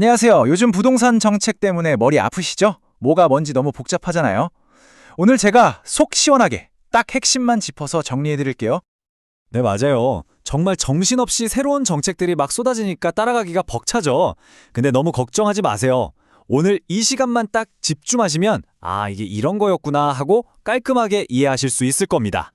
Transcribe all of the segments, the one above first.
안녕하세요. 요즘 부동산 정책 때문에 머리 아프시죠? 뭐가 뭔지 너무 복잡하잖아요. 오늘 제가 속 시원하게 딱 핵심만 짚어서 정리해 드릴게요. 네, 맞아요. 정말 정신없이 새로운 정책들이 막 쏟아지니까 따라가기가 벅차죠. 근데 너무 걱정하지 마세요. 오늘 이 시간만 딱 집중하시면 아, 이게 이런 거였구나 하고 깔끔하게 이해하실 수 있을 겁니다.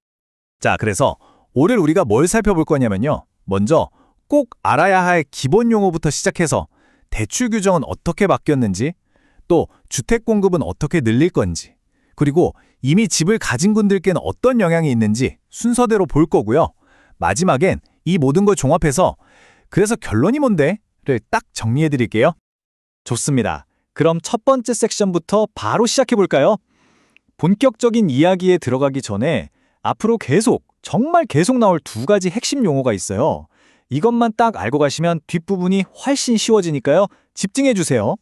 자, 그래서 오늘 우리가 뭘 살펴볼 거냐면요. 먼저 꼭 알아야 할 기본 용어부터 시작해서 대출 규정은 어떻게 바뀌었는지, 또 주택 공급은 어떻게 늘릴 건지, 그리고 이미 집을 가진 분들께는 어떤 영향이 있는지 순서대로 볼 거고요. 마지막엔 이 모든 걸 종합해서 그래서 결론이 뭔데? 를 딱 정리해 드릴게요. 좋습니다. 그럼 첫 번째 섹션부터 바로 시작해 볼까요? 본격적인 이야기에 들어가기 전에 앞으로 계속, 정말 계속 나올 두 가지 핵심 용어가 있어요. 이것만 딱 알고 가시면 뒷부분이 훨씬 쉬워지니까요. 집중해 주세요.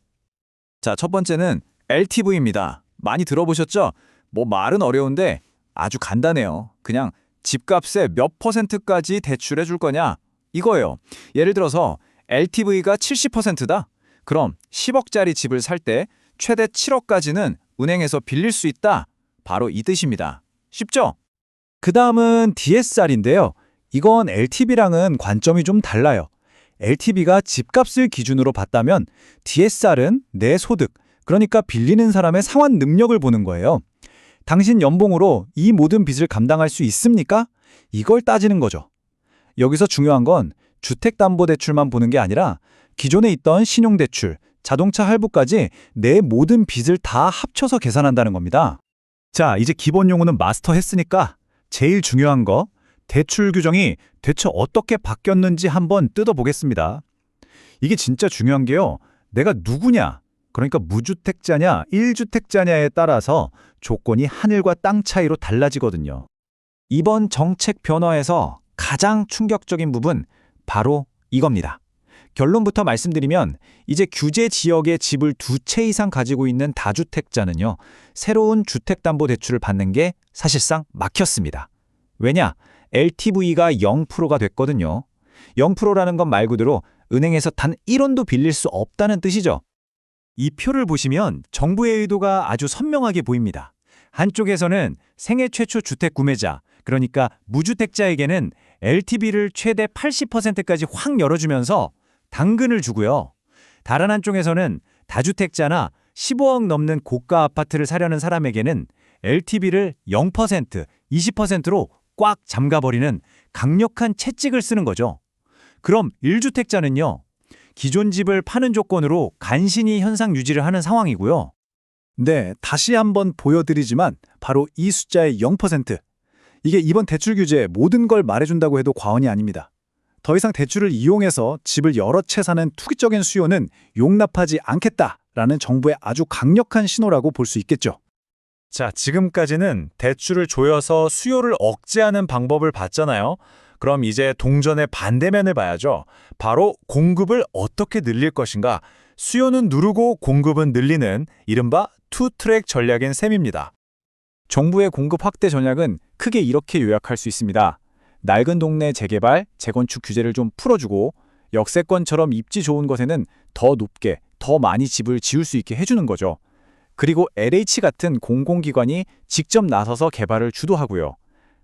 자, 첫 번째는 LTV입니다. 많이 들어보셨죠? 뭐 말은 어려운데 아주 간단해요. 그냥 집값의 몇 퍼센트까지 대출해 줄 거냐? 이거예요. 예를 들어서 LTV가 70%다. 그럼 10억짜리 집을 살 때 최대 7억까지는 은행에서 빌릴 수 있다. 바로 이 뜻입니다. 쉽죠? 그 다음은 DSR인데요. 이건 LTV랑은 관점이 좀 달라요. LTV가 집값을 기준으로 봤다면 DSR은 내 소득, 그러니까 빌리는 사람의 상환 능력을 보는 거예요. 당신 연봉으로 이 모든 빚을 감당할 수 있습니까? 이걸 따지는 거죠. 여기서 중요한 건 주택담보대출만 보는 게 아니라 기존에 있던 신용대출, 자동차 할부까지 내 모든 빚을 다 합쳐서 계산한다는 겁니다. 자, 이제 기본 용어는 마스터했으니까 제일 중요한 거 대출 규정이 대체 어떻게 바뀌었는지 한번 뜯어보겠습니다. 이게 진짜 중요한 게요. 내가 누구냐, 그러니까 무주택자냐, 1주택자냐에 따라서 조건이 하늘과 땅 차이로 달라지거든요. 이번 정책 변화에서 가장 충격적인 부분 바로 이겁니다. 결론부터 말씀드리면 이제 규제 지역에 집을 두 채 이상 가지고 있는 다주택자는요. 새로운 주택담보대출을 받는 게 사실상 막혔습니다. 왜냐? LTV가 0%가 됐거든요. 0%라는 건 말 그대로 은행에서 단 1원도 빌릴 수 없다는 뜻이죠. 이 표를 보시면 정부의 의도가 아주 선명하게 보입니다. 한쪽에서는 생애 최초 주택 구매자, 그러니까 무주택자에게는 LTV를 최대 80%까지 확 열어주면서 당근을 주고요. 다른 한쪽에서는 다주택자나 15억 넘는 고가 아파트를 사려는 사람에게는 LTV를 0%, 20%로 꽉 잠가버리는 강력한 채찍을 쓰는 거죠. 그럼 1주택자는요. 기존 집을 파는 조건으로 간신히 현상 유지를 하는 상황이고요. 네, 다시 한번 보여드리지만 바로 이 숫자의 0%. 이게 이번 대출 규제에 모든 걸 말해준다고 해도 과언이 아닙니다. 더 이상 대출을 이용해서 집을 여러 채 사는 투기적인 수요는 용납하지 않겠다라는 정부의 아주 강력한 신호라고 볼 수 있겠죠. 자, 지금까지는 대출을 조여서 수요를 억제하는 방법을 봤잖아요. 그럼 이제 동전의 반대면을 봐야죠. 바로 공급을 어떻게 늘릴 것인가. 수요는 누르고 공급은 늘리는 이른바 투트랙 전략인 셈입니다. 정부의 공급 확대 전략은 크게 이렇게 요약할 수 있습니다. 낡은 동네 재개발, 재건축 규제를 좀 풀어주고 역세권처럼 입지 좋은 곳에는 더 높게, 더 많이 집을 지을 수 있게 해주는 거죠. 그리고 LH 같은 공공기관이 직접 나서서 개발을 주도하고요.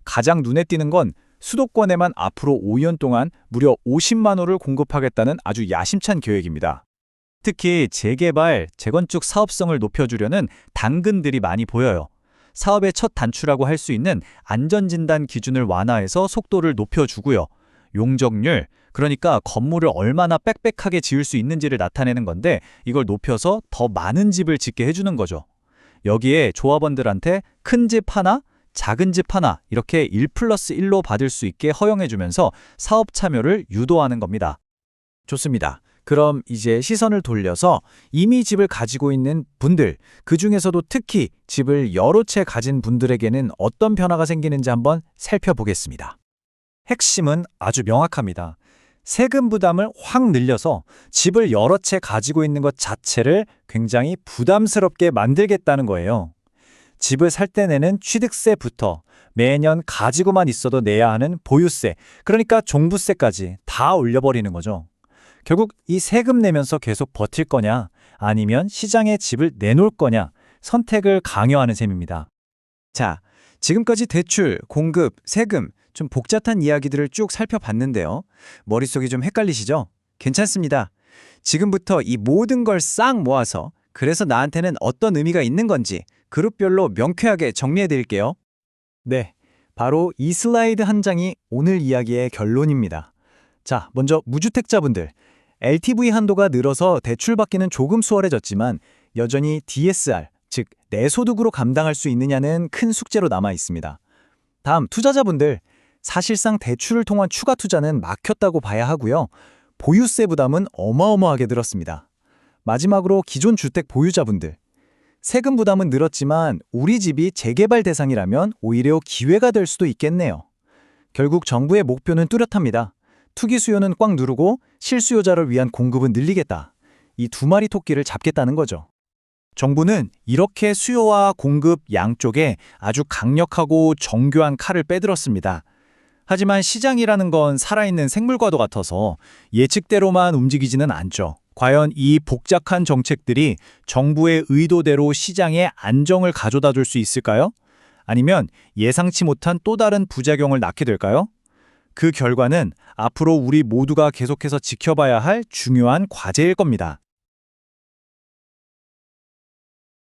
가장 눈에 띄는 건 수도권에만 앞으로 5년 동안 무려 50만 호를 공급하겠다는 아주 야심찬 계획입니다. 특히 재개발, 재건축 사업성을 높여주려는 당근들이 많이 보여요. 사업의 첫 단추라고 할 수 있는 안전진단 기준을 완화해서 속도를 높여주고요. 용적률, 그러니까 건물을 얼마나 빽빽하게 지을 수 있는지를 나타내는 건데 이걸 높여서 더 많은 집을 짓게 해주는 거죠. 여기에 조합원들한테 큰 집 하나, 작은 집 하나 이렇게 1 플러스 1로 받을 수 있게 허용해주면서 사업 참여를 유도하는 겁니다. 좋습니다. 그럼 이제 시선을 돌려서 이미 집을 가지고 있는 분들, 그 중에서도 특히 집을 여러 채 가진 분들에게는 어떤 변화가 생기는지 한번 살펴보겠습니다. 핵심은 아주 명확합니다. 세금 부담을 확 늘려서 집을 여러 채 가지고 있는 것 자체를 굉장히 부담스럽게 만들겠다는 거예요. 집을 살 때 내는 취득세부터 매년 가지고만 있어도 내야 하는 보유세, 그러니까 종부세까지 다 올려버리는 거죠. 결국 이 세금 내면서 계속 버틸 거냐, 아니면 시장에 집을 내놓을 거냐, 선택을 강요하는 셈입니다. 자, 지금까지 대출, 공급, 세금, 좀 복잡한 이야기들을 쭉 살펴봤는데요. 머릿속이 좀 헷갈리시죠? 괜찮습니다. 지금부터 이 모든 걸 싹 모아서 그래서 나한테는 어떤 의미가 있는 건지 그룹별로 명쾌하게 정리해 드릴게요. 네, 바로 이 슬라이드 한 장이 오늘 이야기의 결론입니다. 자, 먼저 무주택자분들. LTV 한도가 늘어서 대출받기는 조금 수월해졌지만 여전히 DSR, 즉 내소득으로 감당할 수 있느냐는 큰 숙제로 남아 있습니다. 다음 투자자분들. 사실상 대출을 통한 추가 투자는 막혔다고 봐야 하고요. 보유세 부담은 어마어마하게 늘었습니다. 마지막으로 기존 주택 보유자분들. 세금 부담은 늘었지만 우리 집이 재개발 대상이라면 오히려 기회가 될 수도 있겠네요. 결국 정부의 목표는 뚜렷합니다. 투기 수요는 꽉 누르고 실수요자를 위한 공급은 늘리겠다. 이 두 마리 토끼를 잡겠다는 거죠. 정부는 이렇게 수요와 공급 양쪽에 아주 강력하고 정교한 칼을 빼들었습니다. 하지만 시장이라는 건 살아있는 생물과도 같아서 예측대로만 움직이지는 않죠. 과연 이 복잡한 정책들이 정부의 의도대로 시장에 안정을 가져다 줄 수 있을까요? 아니면 예상치 못한 또 다른 부작용을 낳게 될까요? 그 결과는 앞으로 우리 모두가 계속해서 지켜봐야 할 중요한 과제일 겁니다.